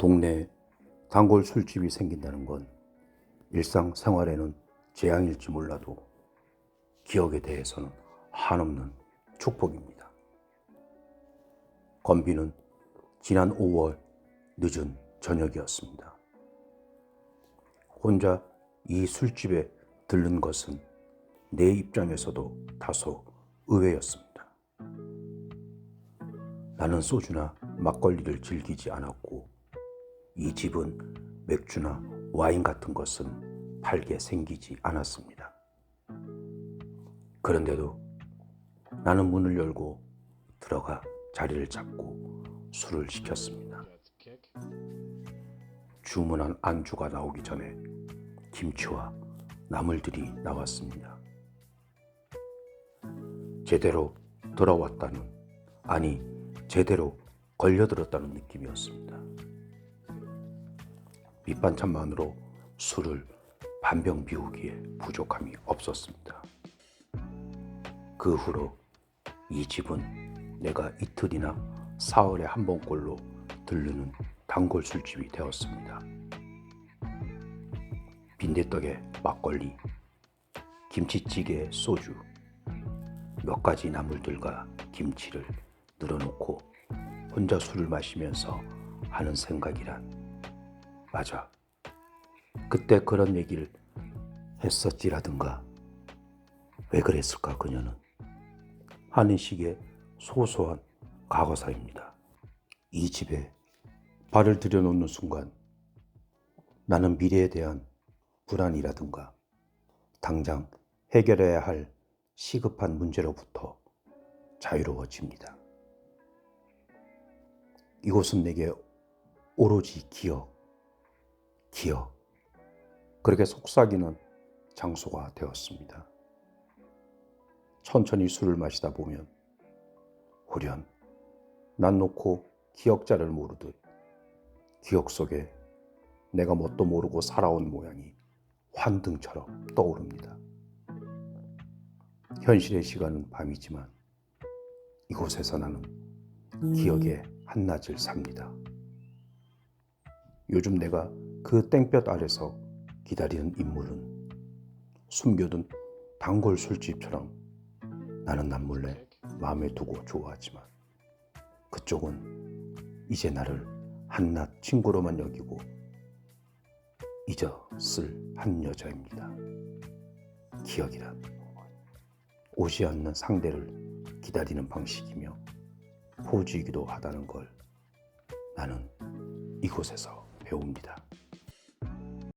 동네에 단골 술집이 생긴다는 건 일상생활에는 재앙일지 몰라도 기억에 대해서는 한없는 축복입니다. 건비는 지난 5월 늦은 저녁이었습니다. 혼자 이 술집에 들른 것은 내 입장에서도 다소 의외였습니다. 나는 소주나 막걸리를 즐기지 않았고 이 집은 맥주나 와인 같은 것은 팔게 생기지 않았습니다. 그런데도 나는 문을 열고 들어가 자리를 잡고 술을 시켰습니다. 주문한 안주가 나오기 전에 김치와 나물들이 나왔습니다. 제대로 돌아왔다는, 아니, 제대로 걸려들었다는 느낌이었습니다. 밑반찬만으로 술을 반병 비우기에 부족함이 없었습니다. 그 후로 이 집은 내가 이틀이나 사흘에 한 번꼴로 들르는 단골 술집이 되었습니다. 빈대떡에 막걸리, 김치찌개에 소주, 몇 가지 나물들과 김치를 늘어놓고 혼자 술을 마시면서 하는 생각이란 맞아. 그때 그런 얘기를 했었지라든가 왜 그랬을까 그녀는 하는 식의 소소한 과거사입니다. 이 집에 발을 들여놓는 순간 나는 미래에 대한 불안이라든가 당장 해결해야 할 시급한 문제로부터 자유로워집니다. 이곳은 내게 오로지 기억, 기억, 그렇게 속삭이는 장소가 되었습니다. 천천히 술을 마시다 보면 후련 난 놓고 기억자를 모르듯 기억 속에 내가 뭣도 모르고 살아온 모양이 환등처럼 떠오릅니다. 현실의 시간은 밤이지만 이곳에서 나는 기억의 한낮을 삽니다. 요즘 내가 그 땡볕 아래서 기다리는 인물은 숨겨둔 단골 술집처럼 나는 남몰래 마음에 두고 좋아하지만 그쪽은 이제 나를 한낱 친구로만 여기고 잊었을 한 여자입니다. 기억이란 오지 않는 상대를 기다리는 방식이며 포즈이기도 하다는 걸 나는 이곳에서 배웁니다.